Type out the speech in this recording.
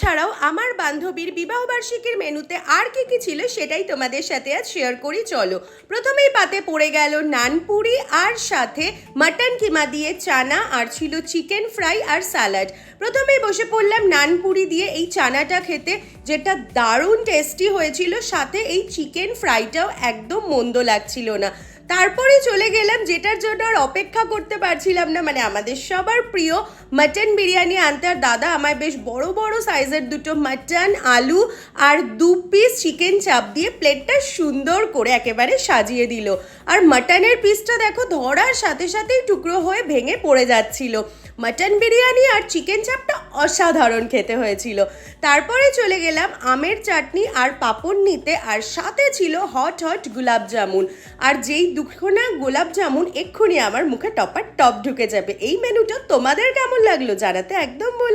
ছাড়াও আমার বান্ধবীর বিবাহবার্ষিকীর মেনুতে আর কি কি ছিল সেটাই তোমাদের সাথে আজ শেয়ার করি, চলো। প্রথমেই পাতে পড়ে গেল নানপুরি আর সাথে মাটন কিমা দিয়ে চানা আর ছিল চিকেন ফ্রাই আর স্যালাড। প্রথমেই বসে পড়লাম নানপুরি দিয়ে এই চানাটা খেতে, যেটা দারুণ টেস্টি হয়েছিল, সাথে এই চিকেন ফ্রাইটাও একদম মন্দ লাগছিল না। তারপরে চলে গেলাম, যেটার জন্য আর অপেক্ষা করতে পারছিলাম না। মানে আমাদের সবার প্রিয় মাটন বিরিয়ানি আনতে। আর দাদা আমায় বেশ বড় বড় সাইজের দুটো মাটন আলু আর দু পিস চিকেন চাপ দিয়ে প্লেটটা সুন্দর করে একেবারে সাজিয়ে দিল। আর মাটনের পিসটা দেখো ধরার সাথে সাথেই টুকরো হয়ে ভেঙে পড়ে যাচ্ছিল। মাটন বিরিয়ানি আর চিকেন চাপটা অসাধারণ খেতে হয়েছিল। তারপরে চলে গেলাম আমের চাটনি আর পাপড় নিতে আর সাথে ছিল হট হট গোলাপ জামুন। আর যেই দুখানা গোলাপ জামুন এক্ষুনি আমার মুখে টপার টপ ঢুকে যাবে। এই মেনুটা তোমাদের কেমন লাগল জানাতে একদম বলো।